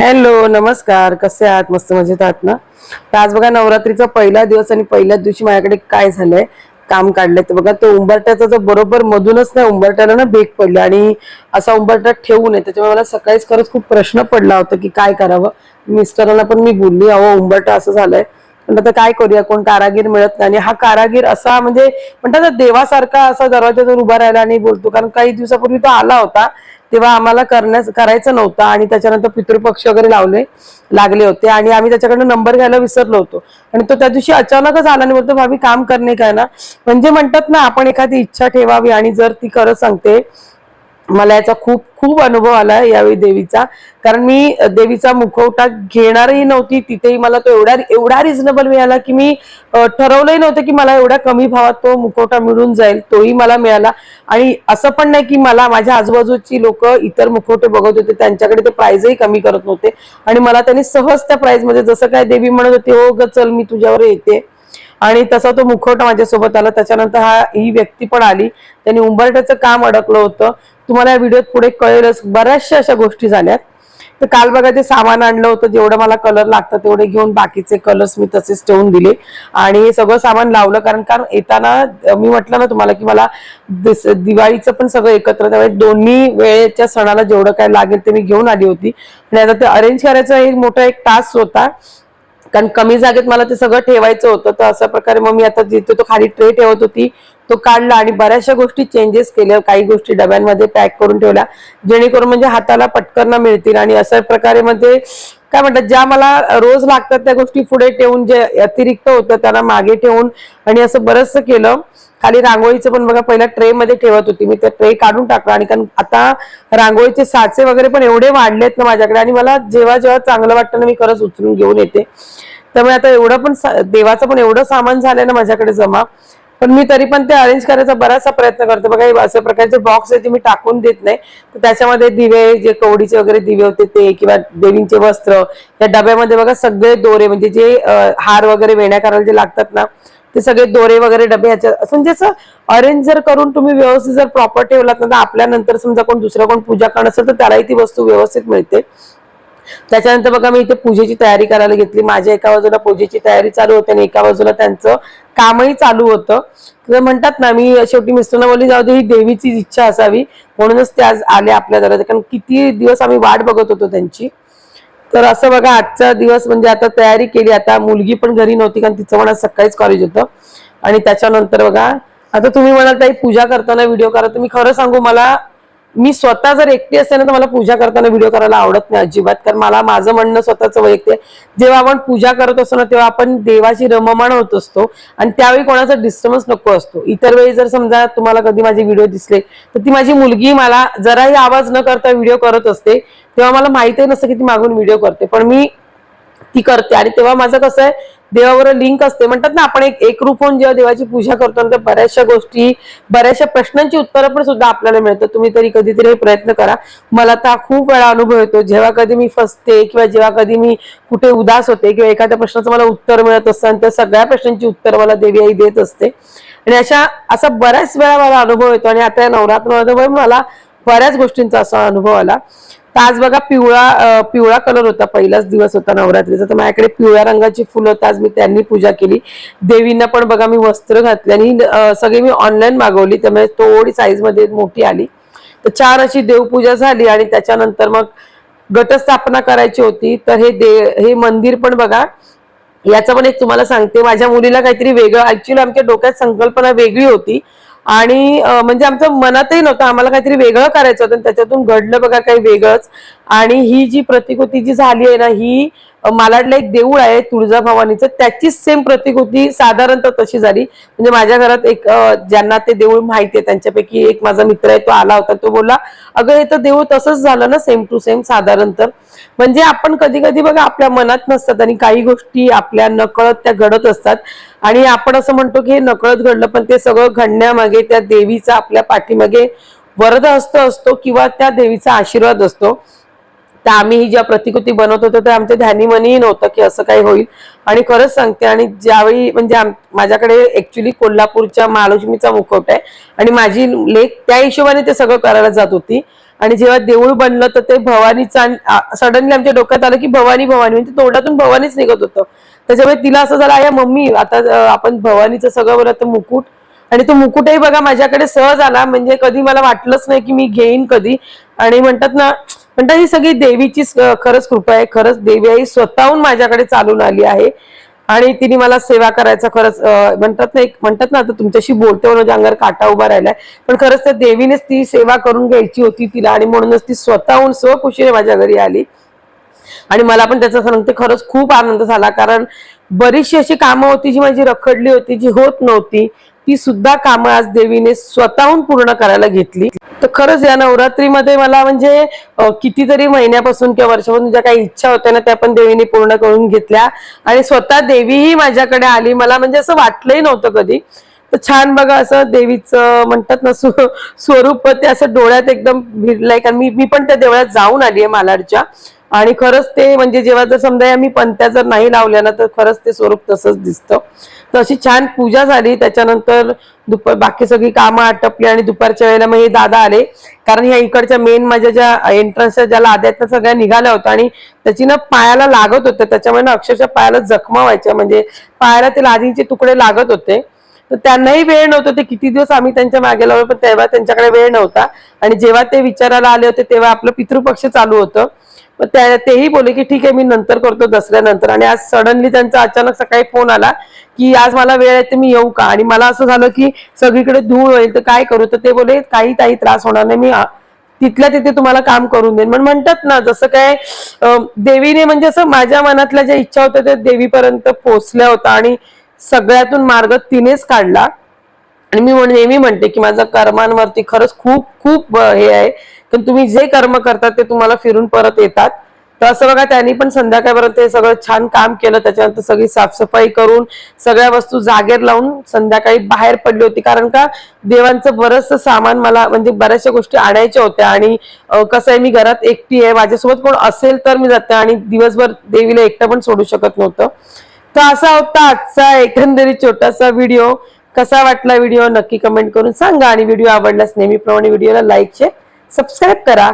Hello नमस्कार. कसे आहात? मस्त मजेत आहात ना? तर आज बघा नवरात्रीचा पहिला दिवस आणि पहिल्याच दिवशी माझ्याकडे काय झालंय? काम काढलंय. तर बघा तो उंबरट्याचा जो बरोबर मधूनच नाही उंबरट्याला ना बेक पडली आणि असा उंबरटा ठेवू नये. त्याच्यामुळे मला सकाळीच खरंच खूप प्रश्न पडला होता की काय करावं? मिस्टरांना पण मी बोलली अहो उंबरटा असं झालंय. पण आता काय करूया? कोण कारागीर मिळत नाही. आणि हा कारागीर असा म्हणजे म्हणतात देवासारखा असा दरवाजातून उभा राहिला आणि बोलतो कारण काही दिवसापूर्वी तो आला होता. तेव्हा आम्हाला करण्यास करायचं नव्हतं आणि त्याच्यानंतर पितृपक्ष वगैरे लावले लागले होते. आणि आम्ही त्याच्याकडनं नंबर घ्यायला विसरलो होतो. आणि तो त्या दिवशी अचानकच आला आणि बोलतो भाभी काम करणे काय ना? म्हणजे म्हणतात ना आपण एखादी इच्छा ठेवावी आणि जर ती खरं सांगते मला याचा खूप खूप अनुभव आला यावेळी देवीचा. कारण मी देवीचा मुखवटा घेणारही नव्हती. तिथेही मला तो एवढा एवढा रिझनेबल मिळाला की मी ठरवलंही नव्हतं की मला एवढ्या कमी भावात तो मुखवटा मिळून जाईल तोही मला मिळाला. आणि असं पण नाही की मला माझ्या आजूबाजूची लोक इतर मुखवटे बघत होते त्यांच्याकडे ते प्राईजही कमी करत नव्हते. आणि मला त्यांनी सहज त्या प्राईजमध्ये जसं काय देवी म्हणत होती हो ग चल मी तुझ्यावर येते. आणि तसा तो मुखवटा माझ्यासोबत आला. त्याच्यानंतर हा ही व्यक्ती पण आली. त्यांनी उंबरट्याचं काम अडकलं होतं. तुम्हाला या व्हिडिओत पुढे कळेलच बऱ्याचशा अशा गोष्टी झाल्यात. तर काल बघा ते सामान आणलं होतं जेवढं मला कलर लागतं तेवढे घेऊन बाकीचे कलर्स मी तसेच ठेवून दिले. आणि हे सगळं सामान लावलं कारण कारण येताना मी म्हटलं ना तुम्हाला की मला दिस- दिवाळीचं पण सगळं एकत्र त्यामुळे दोन्ही वेळेच्या सणाला जेवढं काय लागेल ते मी घेऊन आली होती. आणि आता ते अरेंज करायचा एक मोठा एक टास्क होता. कारण कमी जागेत मला ते सगळं ठेवायचं होतं तर अशा प्रकारे मग मी आता जिथे तो खाली ट्रे ठेवत होती तो काढला आणि बऱ्याचशा गोष्टी चेंजेस केल्या. काही गोष्टी डब्यांमध्ये पॅक करून ठेवल्या जेणेकरून म्हणजे हाताला पटकन मिळतील आणि अशा प्रकारे म्हणजे काय म्हणतात ज्या मला रोज लागतात त्या गोष्टी पुढे ठेवून जे अतिरिक्त होतं त्यांना मागे ठेवून आणि असं बरंचसं केलं. खाली रांगोळीचं पण बघा पहिल्या ट्रे मध्ये ठेवत होती. मी त्या ट्रे काढून टाकला आणि कारण आता रांगोळीचे साचे वगैरे पण एवढे वाढलेत ना माझ्याकडे आणि मला जेव्हा जेव्हा चांगलं वाटतं ना मी खरंच उचलून घेऊन येते. त्यामुळे आता एवढं पण देवाचं पण एवढं सामान झालंय ना माझ्याकडे जमा. पण मी तरी पण ते अरेंज करायचा बराचसा प्रयत्न करते. बघा हे अशा प्रकारचे बॉक्स आहे ते मी टाकून देत नाही. तर त्याच्यामध्ये दिवे जे कवडीचे वगैरे दिवे होते ते किंवा देवींचे वस्त्र या डब्यामध्ये बघा सगळे दोरे म्हणजे जे हार वगैरे वेण्या करायला जे लागतात ना ते सगळे दोरे वगैरे डबे ह्याच्या म्हणजे असं अरेंज जर करून तुम्ही व्यवस्थित जर प्रॉपर ठेवलात ना तर आपल्यानंतर समजा कोण दुसरं कोण पूजा करणार असेल तर त्यालाही ती वस्तू व्यवस्थित मिळते. त्याच्यानंतर बघा मी इथे पूजेची तयारी करायला घेतली. माझ्या एका बाजूला पूजेची तयारी चालू होती आणि एका बाजूला त्यांचं कामही चालू होतं. तर म्हणतात ना मी शेवटी मिस्टरना बोलली जाऊ दे ही देवीची इच्छा असावी. म्हणूनच ते आज आले आपल्या घरात कारण किती दिवस आम्ही वाट बघत होतो त्यांची. तर असं बघा आजचा दिवस म्हणजे आता तयारी केली. आता मुलगी पण घरी नव्हती कारण तिचं म्हणा सकाळीच कॉलेज होतं. आणि त्याच्यानंतर बघा आता तुम्ही म्हणाल ताई पूजा करताना व्हिडिओ करा. तुम्ही खरं सांगू मला मी स्वतः जर एकटी असते ना तर मला पूजा करताना व्हिडिओ करायला आवडत नाही अजिबात. कारण मला माझं म्हणणं स्वतःचं वैयक्तिक आहे. जेव्हा आपण पूजा करत असतो ना तेव्हा आपण देवाची रममाण होत असतो. आणि त्यावेळी कोणाचा डिस्टर्बन्स नको असतो. इतर वेळी जर समजा तुम्हाला कधी माझे व्हिडिओ दिसले तर ती माझी मुलगी मला जराही आवाज न करता व्हिडिओ करत असते. तेव्हा मला माहितही नसतं की ती मागून व्हिडिओ करते. पण मी ती करते. आणि तेव्हा माझं कसं आहे देवावर लिंक असते. म्हणतात ना आपण एक एकरूप होऊन जेव्हा देवाची पूजा करतो तर बऱ्याचशा गोष्टी बऱ्याचशा प्रश्नांची उत्तरं पण सुद्धा आपल्याला मिळतात. तुम्ही तरी कधीतरी हे प्रयत्न करा. मला तर हा खूप वेळा अनुभव येतो. जेव्हा कधी मी फसते किंवा जेव्हा कधी मी कुठे उदास होते किंवा एखाद्या प्रश्नाचं मला उत्तर मिळत असतं आणि त्या सगळ्या प्रश्नांची उत्तर मला देवी आई देत असते. आणि अशा असा बऱ्याच वेळा मला अनुभव येतो. आणि आता या नवरात्र मला बऱ्याच गोष्टींचा असा अनुभव आला. तर आज बघा पिवळा पिवळा कलर होता. पहिलाच दिवस होता नवरात्रीचा. तर माझ्याकडे पिवळ्या रंगाची फुलं होतं. आज मी त्यांनी पूजा केली. देवींना पण बघा मी वस्त्र घातली आणि सगळी मी ऑनलाईन मागवली. त्यामुळे थोडी साईजमध्ये मोठी आली. तर चार अशी देवपूजा झाली आणि त्याच्यानंतर मग घटस्थापना करायची होती. तर हे दे हे मंदिर पण बघा याचं पण एक तुम्हाला सांगते. माझ्या मुलीला काहीतरी वेगळं ऍक्च्युली आमच्या डोक्यात संकल्पना वेगळी होती. आणि म्हणजे आमच्या मनातही नव्हतं आम्हाला काहीतरी वेगळं करायचं होतं आणि त्याच्यातून घडलं बघा काही वेगळंच. आणि ही जी प्रतिकृती जी झाली आहे ना ही मालाडला एक देऊळ आहे तुळजाभवानीचं. त्याचीच सेम प्रतिकृती साधारणतः तशी झाली. म्हणजे माझ्या घरात एक ज्यांना ते देऊळ माहिती आहे त्यांच्यापैकी एक माझा मित्र आहे तो आला होता तो बोलला अगं हे तर देऊळ तसंच झालं ना सेम टू सेम साधारणतः. म्हणजे आपण कधी कधी बघा आपल्या मनात नसतात आणि काही गोष्टी आपल्या नकळत त्या घडत असतात. आणि आपण असं म्हणतो की हे नकळत घडलं पण ते सगळं घडण्यामागे त्या देवीचा आपल्या पाठीमागे वरद हस्त असतो किंवा त्या देवीचा आशीर्वाद असतो. तर आम्ही ही ज्या प्रतिकृती बनवत होतो ते आमच्या ध्यानीमनीही नव्हतं की असं काही होईल. आणि खरंच सांगते आणि ज्यावेळी म्हणजे माझ्याकडे ऍक्च्युली कोल्हापूरच्या महालक्ष्मीचा मुखवट आहे. आणि माझी लेख त्या हिशोबाने ते सगळं करायला जात होती. आणि जेव्हा देऊळ बनलं तर ते भवानीचं सडनली आमच्या डोक्यात आलं की भवानी भवानी. म्हणजे तोंडातून भवानीच निघत होतं. त्याच्यामुळे तिला असं झालं या मम्मी आता आपण भवानीचं सगळं बोलत तर मुकुट. आणि तो मुकुटही बघा माझ्याकडे सहज आला. म्हणजे कधी मला वाटलंच नाही की मी घेईन कधी. आणि म्हणतात ना म्हणतात ही सगळी देवीची खरंच कृपा आहे. खरंच देवी आई स्वतःहून माझ्याकडे चालून आली आहे. आणि तिने मला सेवा करायचा खरंच म्हणतात ना एक म्हणतात ना आता तुमच्याशी बोलते म्हणून माझ्या अंगावर काटा उभा राहिलाय. पण खरंच त्या देवीनेच ती सेवा करून घ्यायची होती तिला आणि म्हणूनच ती स्वतःहून स्वखुशीने माझ्या घरी आली. आणि मला पण त्याचा सांगते खरंच खूप आनंद झाला कारण बरीचशी अशी कामं होती जी माझी रखडली होती जी होत नव्हती. ती सुद्धा कामं आज देवीने स्वतःहून पूर्ण करायला घेतली. तर खरंच या नवरात्रीमध्ये मला म्हणजे कितीतरी महिन्यापासून किंवा वर्षापासून ज्या काही इच्छा होत्या ना त्या पण देवीने पूर्ण करून घेतल्या. आणि स्वतः देवीही माझ्याकडे आली. मला म्हणजे असं वाटलंही नव्हतं कधी. तर छान बघा असं देवीचं म्हणतात ना स्वरूप ते असं डोळ्यात एकदम भिडलंय कारण मी मी पण त्या देवळात जाऊन आली आहे मालाडच्या. आणि खरंच ते म्हणजे जेव्हा जर समजा मी पंत्या जर नाही लावल्या ना तर खरंच ते स्वरूप तसंच दिसतं. तर अशी छान पूजा झाली. त्याच्यानंतर दुपार बाकी सगळी कामं आटपली आणि दुपारच्या वेळेला मग हे दादा आले. कारण ह्या इकडच्या मेन माझ्या ज्या एंट्रन्सच्या ज्या लाद्या आहेत त्या सगळ्या निघाल्या होत्या. आणि त्याची ना पायाला लागत होत्या त्याच्यामुळे ना अक्षरशः पायाला जखमा व्हायच्या. म्हणजे पायाला ते लादीचे तुकडे लागत होते. तर त्यांनाही वेळ नव्हता. ते किती दिवस आम्ही त्यांच्या मागे लावलो पण तेव्हा त्यांच्याकडे वेळ नव्हता. आणि जेव्हा ते विचारायला आले होते तेव्हा आपलं पितृपक्ष चालू होतं. मग त्या- तेही बोले की ठीक आहे मी नंतर करतो दसऱ्यानंतर. आणि आज सडनली त्यांचा अचानक सकाळी फोन आला की आज मला वेळ आहे तर मी येऊ का? आणि मला असं झालं की सगळीकडे धूळ होईल तर काय करू? तर ते बोले काही काही त्रास होणार नाही. मी तिथल्या तिथे तुम्हाला काम करून देईन. पण म्हणतात ना जसं काय देवीने म्हणजे असं माझ्या मनातल्या ज्या इच्छा होत्या त्या देवीपर्यंत पोहोचल्या होत्या. आणि सगळ्यातून मार्ग तिनेच काढला. आणि मी नेहमी म्हणते की माझं कर्मांवरती खरंच खूप खूप हे आहे. पण तुम्ही जे कर्म करतात ते तुम्हाला फिरून परत येतात. तर असं बघा त्यांनी पण संध्याकाळपर्यंत हे सगळं छान काम केलं. त्याच्यानंतर सगळी साफसफाई करून सगळ्या वस्तू जागेर लावून संध्याकाळी बाहेर पडली होती. कारण का देवांचं बरंचसं सामान मला म्हणजे बऱ्याचशा गोष्टी आणायच्या होत्या. आणि कसं आहे मी घरात एकटी आहे. माझ्यासोबत कोण असेल तर मी जाते. आणि दिवसभर देवीला एकटं पण सोडू शकत नव्हतं. तर असा होता आजचा एकंदरीत छोटासा व्हिडिओ कसा वाटला व्हिडिओ नक्की कमेंट करून सांगा. आणि व्हिडिओ आवडल्यास नेहमीप्रमाणे व्हिडिओला लाईक शेअर सबस्क्राईब करा.